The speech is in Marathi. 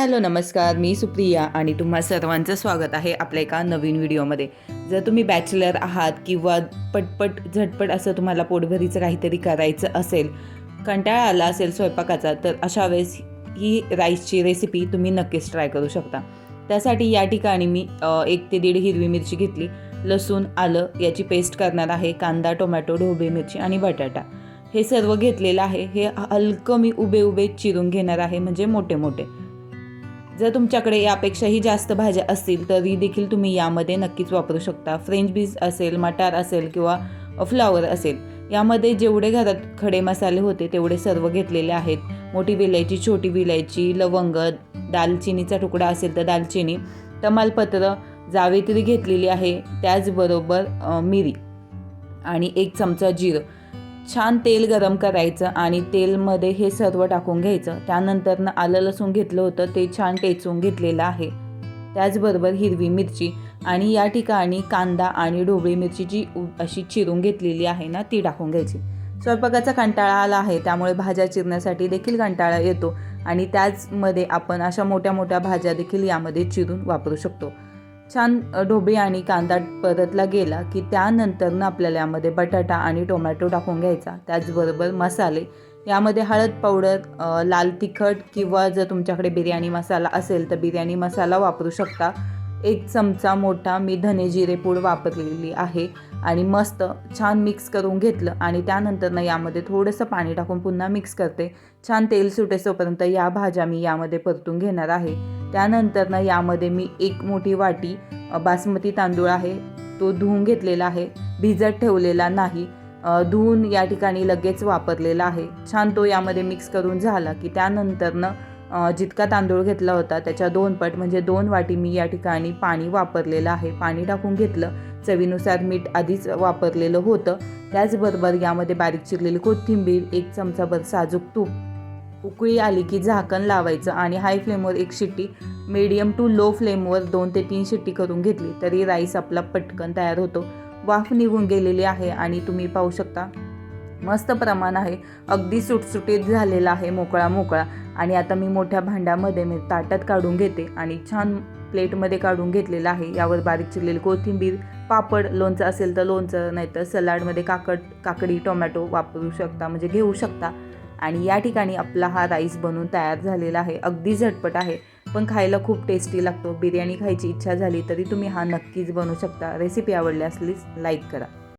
हॅलो नमस्कार. मी सुप्रिया आणि तुम्हा सर्वांचं स्वागत आहे आपल्या एका नवीन व्हिडिओमध्ये. जर तुम्ही बॅचलर आहात किंवा पटपट झटपट असं तुम्हाला पोटभरीचं काहीतरी करायचं असेल कंटाळा आला असेल स्वयंपाकाचा तर अशा वेळेस ही राईसची रेसिपी तुम्ही नक्कीच ट्राय करू शकता. त्यासाठी या ठिकाणी मी एक ते दीड हिरवी मिरची घेतली. लसूण आलं याची पेस्ट करणार आहे कांदा टोमॅटो ढोबळी मिरची आणि बटाटा. हे सर्व घेतलेलं आहे. हे हलकं मी उभे उभे चिरून घेणार आहे म्हणजे मोठे मोठे जर तुमच्याकडे यापेक्षाही जास्त भाज्या असतील तरी देखील तुम्ही यामध्ये नक्कीच वापरू शकता. फ्रेंच बीज असेल मटार असेल किंवा फ्लावर असेल यामध्ये जेवढे घरात खडे मसाले होते तेवढे सर्व घेतलेले आहेत. मोठी विलायची छोटी विलायची लवंग दालचिनीचा तुकडा असेल तर दालचिनी तमालपत्र जावेत्री घेतलेली आहे त्याचबरोबर मिरी आणि एक चमचा जिरं. छान तेल गरम करायचं आणि तेलमध्ये हे सर्व टाकून घ्यायचं. त्यानंतरनं आलं लसूण घेतलं होतं ते छान टेचून घेतलेलं आहे. त्याचबरोबर हिरवी मिरची आणि या ठिकाणी कांदा आणि ढोबळी मिरची जी उ- अशी चिरून घेतलेली आहे ना ती टाकून घ्यायची. स्वयंपाकाचा कंटाळा आला आहे त्यामुळे भाज्या चिरण्यासाठी देखील कंटाळा येतो आणि त्याचमध्ये आपण अशा मोठ्या मोठ्या भाज्या देखील यामध्ये चिरून वापरू शकतो. छान अ, ढोबळी आणि कांदा परतला गेला की त्यानंतरनं आपल्याला यामध्ये बटाटा आणि टोमॅटो टाकून घ्यायचा. त्याचबरोबर मसाले. यामध्ये हळद पावडर लाल तिखट किंवा जर तुमच्याकडे बिर्याणी मसाला असेल तर बिर्याणी मसाला वापरू शकता. एक चमचा मोठा मी धने जिरे पूड वापरलेली आहे. आणि मस्त छान मिक्स करून घेतलं आणि त्यानंतरनं यामध्ये थोडंसं पाणी टाकून पुन्हा मिक्स करते. छान तेल सुटेसोपर्यंत या भाज्या मी यामध्ये परतून घेणार आहे. त्यानंतरनं यामध्ये मी एक मोठी वाटी बासमती तांदूळ आहे तो धुवून घेतलेला आहे. भिजत ठेवलेला नाही. धुवून या ठिकाणी लगेच वापरलेला आहे. छान तो यामध्ये मिक्स करून झाला की त्यानंतरनं जितका तांदूळ घेतला होता त्याच्या दोन पट म्हणजे दोन वाटी मी या ठिकाणी पाणी वापरलेलं आहे. पाणी टाकून घेतलं चवीनुसार मीठ आधीच वापरलेलं होतं. त्याचबरोबर यामध्ये बारीक चिरलेली कोथिंबीर एक चमचाभर साजूक तूप उकळी आली की झाकण लावायचं आणि हाय फ्लेमवर एक शिट्टी मीडियम टू लो फ्लेमवर दोन ते तीन शिट्टी करून घेतली तरी राईस आपला पटकन तयार होतो. वाफ निघून गेलेली आहे आणि तुम्ही पाहू शकता मस्त प्रमाण आहे. अगदी सुटसुटीत झालेला आहे मोकळा मोकळा आणि आता मी मोठ्या भांड्यामध्ये मी ताटात काढून घेते आणि छान प्लेटमध्ये काढून घेतलेलं आहे. यावर बारीक चिरलेली कोथिंबीर पापड लोणचं असेल तर लोणचं नाही तर सलाडमध्ये काकड काकडी टोमॅटो वापरू शकता म्हणजे घेऊ शकता. आणि या ठिकाणी आपला हा राईस बनून तयार झालेला आहे. अगदी झटपट आहे पण खायला खूप टेस्टी लागतो. बिर्याणी खायची इच्छा झाली तरी तुम्ही हा नक्कीच बनवू शकता. रेसिपी आवडली असलीच लाईक करा.